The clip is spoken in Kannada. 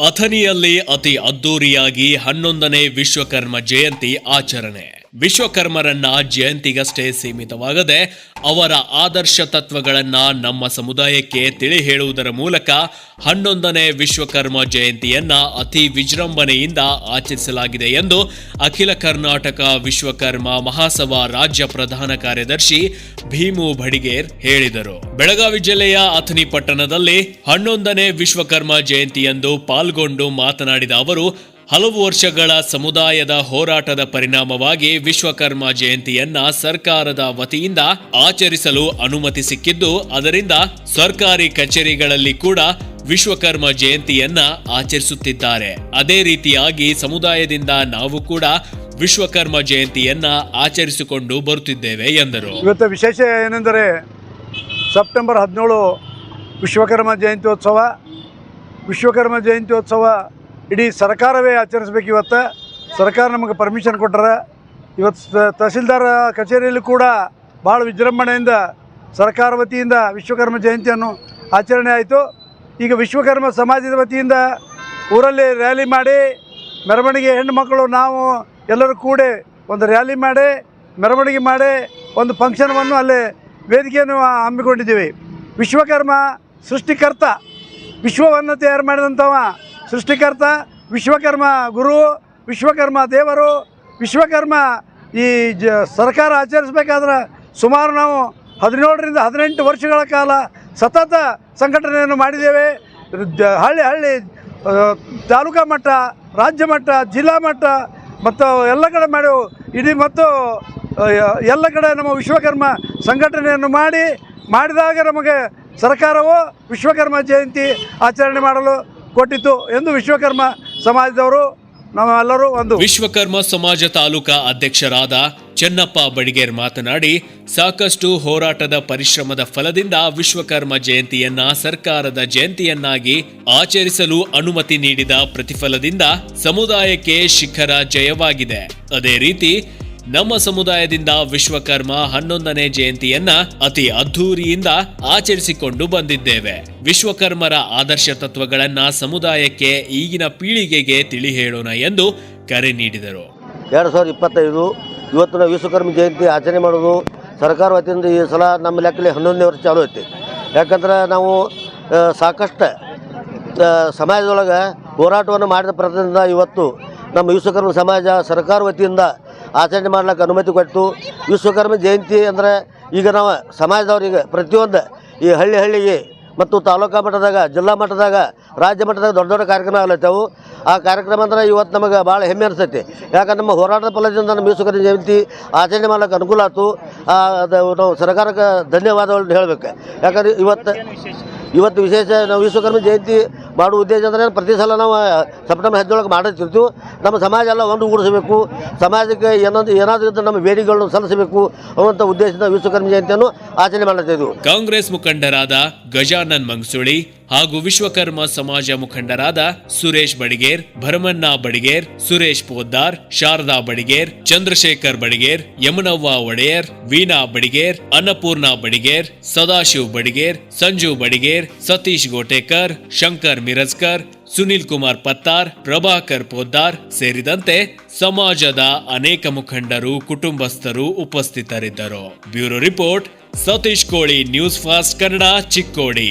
ಅಥಣಿಯಲ್ಲಿ ಅತಿ ಅದ್ದೂರಿಯಾಗಿ ಹನ್ನೊಂದನೇ ವಿಶ್ವಕರ್ಮ ಜಯಂತಿ ಆಚರಣೆ. ವಿಶ್ವಕರ್ಮರನ್ನ ಜಯಂತಿಗಷ್ಟೇ ಸೀಮಿತವಾಗದೆ ಅವರ ಆದರ್ಶ ತತ್ವಗಳನ್ನ ನಮ್ಮ ಸಮುದಾಯಕ್ಕೆ ತಿಳಿ ಹೇಳುವುದರ ಮೂಲಕ ಹನ್ನೊಂದನೇ ವಿಶ್ವಕರ್ಮ ಜಯಂತಿಯನ್ನ ಅತಿ ವಿಜೃಂಭಣೆಯಿಂದ ಆಚರಿಸಲಾಗಿದೆ ಎಂದು ಅಖಿಲ ಕರ್ನಾಟಕ ವಿಶ್ವಕರ್ಮ ಮಹಾಸಭಾ ರಾಜ್ಯ ಪ್ರಧಾನ ಕಾರ್ಯದರ್ಶಿ ಭೀಮು ಬಡಿಗೇರ್ ಹೇಳಿದರು. ಬೆಳಗಾವಿ ಜಿಲ್ಲೆಯ ಅಥಣಿ ಪಟ್ಟಣದಲ್ಲಿ ಹನ್ನೊಂದನೇ ವಿಶ್ವಕರ್ಮ ಜಯಂತಿಯಂದು ಪಾಲ್ಗೊಂಡು ಮಾತನಾಡಿದ ಅವರು ಹಲವು ವರ್ಷಗಳ ಸಮುದಾಯದ ಹೋರಾಟದ ಪರಿಣಾಮವಾಗಿ ವಿಶ್ವಕರ್ಮ ಜಯಂತಿಯನ್ನ ಸರ್ಕಾರದ ವತಿಯಿಂದ ಆಚರಿಸಲು ಅನುಮತಿ ಸಿಕ್ಕಿದ್ದು, ಅದರಿಂದ ಸರ್ಕಾರಿ ಕಚೇರಿಗಳಲ್ಲಿ ಕೂಡ ವಿಶ್ವಕರ್ಮ ಜಯಂತಿಯನ್ನ ಆಚರಿಸುತ್ತಿದ್ದಾರೆ. ಅದೇ ರೀತಿಯಾಗಿ ಸಮುದಾಯದಿಂದ ನಾವು ಕೂಡ ವಿಶ್ವಕರ್ಮ ಜಯಂತಿಯನ್ನ ಆಚರಿಸಿಕೊಂಡು ಬರುತ್ತಿದ್ದೇವೆ ಎಂದರು. ಇವತ್ತು ವಿಶೇಷ ಏನೆಂದರೆ, ಸೆಪ್ಟೆಂಬರ್ ಹದಿನೇಳು ವಿಶ್ವಕರ್ಮ ಜಯಂತ್ಯೋತ್ಸವ. ವಿಶ್ವಕರ್ಮ ಜಯಂತ್ಯೋತ್ಸವ ಇಡೀ ಸರ್ಕಾರವೇ ಆಚರಿಸ್ಬೇಕು ಇವತ್ತು. ಸರ್ಕಾರ ನಮಗೆ ಪರ್ಮಿಷನ್ ಕೊಟ್ಟರೆ ಇವತ್ತು ತಹಸೀಲ್ದಾರ ಕಚೇರಿಯಲ್ಲಿ ಕೂಡ ಭಾಳ ವಿಜೃಂಭಣೆಯಿಂದ ಸರ್ಕಾರ ವತಿಯಿಂದ ವಿಶ್ವಕರ್ಮ ಜಯಂತಿಯನ್ನು ಆಚರಣೆ ಆಯಿತು. ಈಗ ವಿಶ್ವಕರ್ಮ ಸಮಾಜದ ವತಿಯಿಂದ ಊರಲ್ಲಿ ರ್ಯಾಲಿ ಮಾಡಿ ಮೆರವಣಿಗೆ ಹೆಣ್ಣು ಮಕ್ಕಳು ನಾವು ಎಲ್ಲರೂ ಕೂಡಿ ಒಂದು ರ್ಯಾಲಿ ಮಾಡಿ, ಮೆರವಣಿಗೆ ಮಾಡಿ ಒಂದು ಫಂಕ್ಷನ್ವನ್ನು ಅಲ್ಲಿ ವೇದಿಕೆಯನ್ನು ಹಮ್ಮಿಕೊಂಡಿದ್ದೀವಿ. ವಿಶ್ವಕರ್ಮ ಸೃಷ್ಟಿಕರ್ತ, ವಿಶ್ವವನ್ನು ತಯಾರು ಮಾಡಿದಂಥವ ಸೃಷ್ಟಿಕರ್ತ, ವಿಶ್ವಕರ್ಮ ಗುರು, ವಿಶ್ವಕರ್ಮ ದೇವರು, ವಿಶ್ವಕರ್ಮ ಈ ಜ, ಸರ್ಕಾರ ಆಚರಿಸಬೇಕಾದ್ರೆ ಸುಮಾರು ನಾವು ಹದಿನೇಳರಿಂದ ಹದಿನೆಂಟು ವರ್ಷಗಳ ಕಾಲ ಸತತ ಸಂಘಟನೆಯನ್ನು ಮಾಡಿದ್ದೇವೆ. ಹಳ್ಳಿ ಹಳ್ಳಿ ತಾಲೂಕಾ ಮಟ್ಟ, ರಾಜ್ಯ ಮಟ್ಟ, ಜಿಲ್ಲಾ ಮಟ್ಟ, ಮತ್ತು ಎಲ್ಲ ಕಡೆ ಮಾಡೆವು ಇಡೀ ಮತ್ತು ಎಲ್ಲ ಕಡೆ ನಮ್ಮ ವಿಶ್ವಕರ್ಮ ಸಂಘಟನೆಯನ್ನು ಮಾಡಿ, ಮಾಡಿದಾಗ ನಮಗೆ ಸರ್ಕಾರವು ವಿಶ್ವಕರ್ಮ ಜಯಂತಿ ಆಚರಣೆ ಮಾಡಲು ಕೊಟ್ಟಿತು ಎಂದು ವಿಶ್ವಕರ್ಮ ಸಮಾಜದವರು ನಾವೆಲ್ಲರೂ ಒಂದು ವಿಶ್ವಕರ್ಮ ಸಮಾಜ ತಾಲೂಕಾ ಅಧ್ಯಕ್ಷರಾದ ಚೆನ್ನಪ್ಪ ಬಡಿಗೇರ್ ಮಾತನಾಡಿ, ಸಾಕಷ್ಟು ಹೋರಾಟದ ಪರಿಶ್ರಮದ ಫಲದಿಂದ ವಿಶ್ವಕರ್ಮ ಜಯಂತಿಯನ್ನ ಸರ್ಕಾರದ ಜಯಂತಿಯನ್ನಾಗಿ ಆಚರಿಸಲು ಅನುಮತಿ ನೀಡಿದ ಪ್ರತಿಫಲದಿಂದ ಸಮುದಾಯಕ್ಕೆ ಶಿಖರ ಜಯವಾಗಿದೆ. ಅದೇ ರೀತಿ ನಮ್ಮ ಸಮುದಾಯದಿಂದ ವಿಶ್ವಕರ್ಮ ಹನ್ನೊಂದನೇ ಜಯಂತಿಯನ್ನ ಅತಿ ಅದ್ಧೂರಿಯಿಂದ ಆಚರಿಸಿಕೊಂಡು ಬಂದಿದ್ದೇವೆ. ವಿಶ್ವಕರ್ಮರ ಆದರ್ಶ ತತ್ವಗಳನ್ನ ಸಮುದಾಯಕ್ಕೆ ಈಗಿನ ಪೀಳಿಗೆಗೆ ತಿಳಿ ಹೇಳೋಣ ಎಂದು ಕರೆ ನೀಡಿದರು. ಎರಡು ಸಾವಿರದ ಇಪ್ಪತ್ತೈದು ಇವತ್ತಿನ ವಿಶ್ವಕರ್ಮ ಜಯಂತಿ ಆಚರಣೆ ಮಾಡೋದು ಸರ್ಕಾರ ವತಿಯಿಂದ ಈ ಸಲ ನಮ್ಮ ಲೆಕ್ಕದಲ್ಲಿ ಹನ್ನೊಂದನೇ ವರ್ಷ ಚಾಲೂ ಐತಿ. ಯಾಕಂದ್ರೆ ನಾವು ಸಾಕಷ್ಟು ಸಮಾಜದೊಳಗೆ ಹೋರಾಟವನ್ನು ಮಾಡಿದ ಪ್ರತಿಯಿಂದ ಇವತ್ತು ನಮ್ಮ ವಿಶ್ವಕರ್ಮ ಸಮಾಜ ಸರ್ಕಾರ ವತಿಯಿಂದ ಆಚರಣೆ ಮಾಡ್ಲಿಕ್ಕೆ ಅನುಮತಿ ಕೊಟ್ಟು ವಿಶ್ವಕರ್ಮ ಜಯಂತಿ ಅಂದರೆ ಈಗ ನಾವು ಸಮಾಜದವ್ರಿಗೆ ಪ್ರತಿಯೊಂದು ಈ ಹಳ್ಳಿ ಹಳ್ಳಿಗೆ ಮತ್ತು ತಾಲೂಕಾ ಮಟ್ಟದಾಗ, ಜಿಲ್ಲಾ ಮಟ್ಟದಾಗ, ರಾಜ್ಯ ಮಟ್ಟದಾಗ ದೊಡ್ಡ ದೊಡ್ಡ ಕಾರ್ಯಕ್ರಮ ಆಗ್ಲತ್ತವು. ಆ ಕಾರ್ಯಕ್ರಮ ಅಂದ್ರೆ ಇವತ್ತು ನಮಗೆ ಭಾಳ ಹೆಮ್ಮೆ ಅನಿಸ್ತೈತಿ. ಯಾಕಂದ್ರೆ ನಮ್ಮ ಹೋರಾಟದ ಫಲದಿಂದ ನಮ್ಮ ವಿಶ್ವಕರ್ಮ ಜಯಂತಿ ಆಚರಣೆ ಮಾಡ್ಲಿಕ್ಕೆ ಅನುಕೂಲ ಆಯ್ತು ನಾವು ಸರ್ಕಾರಕ್ಕೆ ಧನ್ಯವಾದಗಳನ್ನ ಹೇಳಬೇಕು. ಯಾಕಂದ್ರೆ ಇವತ್ತು ಇವತ್ತು ವಿಶೇಷ ನಾವು ವಿಶ್ವಕರ್ಮ ಜಯಂತಿ ಮಾಡುವ ಉದ್ದೇಶ ಅಂದರೆ ಪ್ರತಿ ಸಲ ನಾವು ಸೆಪ್ಟೆಂಬರ್ ಹದಿನೇಳಕ್ಕೆ ಮಾಡುತ್ತಿರ್ತೀವಿ ನಮ್ಮ ಸಮಾಜ ಎಲ್ಲ ಒಂದುಗೂಡಿಸಬೇಕು ಸಮಾಜಕ್ಕೆ ಏನೊಂದು, ಏನಾದರೂ ಇದ್ದರೆ ನಮ್ಮ ಬೇಡಿಕೆಗಳನ್ನು ಸಲ್ಲಿಸಬೇಕು ಅನ್ನುವಂಥ ಉದ್ದೇಶದಿಂದ ವಿಶ್ವಕರ್ಮ ಜಯಂತಿಯನ್ನು ಆಚರಣೆ ಮಾಡುತ್ತಿದ್ದೆವು ಕಾಂಗ್ರೆಸ್ ಮುಖಂಡರಾದ ಗಜಾನನ್ ಮಂಗ್ಸುಳಿ ಹಾಗೂ ವಿಶ್ವಕರ್ಮ ಸಮಾಜ ಮುಖಂಡರಾದ ಸುರೇಶ್ ಬಡಿಗೇರ್, ಭರಮಣ್ಣ ಬಡಿಗೇರ್, ಸುರೇಶ್ ಪೋದ್ದಾರ್, ಶಾರದಾ ಬಡಿಗೇರ್, ಚಂದ್ರಶೇಖರ್ ಬಡಿಗೇರ್, ಯಮುನವ್ವ ಒಡೆಯರ್, ವೀಣಾ ಬಡಿಗೇರ್, ಅನ್ನಪೂರ್ಣ ಬಡಿಗೇರ್, ಸದಾಶಿವ್ ಬಡಿಗೇರ್, ಸಂಜು ಬಡಿಗೇರ್, ಸತೀಶ್ ಗೋಟೇಕರ್, ಶಂಕರ್ ಮಿರಜ್ಕರ್, ಸುನಿಲ್ ಕುಮಾರ್ ಪತ್ತಾರ್, ಪ್ರಭಾಕರ್ ಪೋದ್ದಾರ್ ಸೇರಿದಂತೆ ಸಮಾಜದ ಅನೇಕ ಮುಖಂಡರು, ಕುಟುಂಬಸ್ಥರು ಉಪಸ್ಥಿತರಿದ್ದರು. ಬ್ಯೂರೋ ರಿಪೋರ್ಟ್, ಸತೀಶ್ ಕೋಳಿ ನ್ಯೂಸ್ ಫಾಸ್ಟ್ ಕನ್ನಡ ಚಿಕ್ಕೋಡಿ.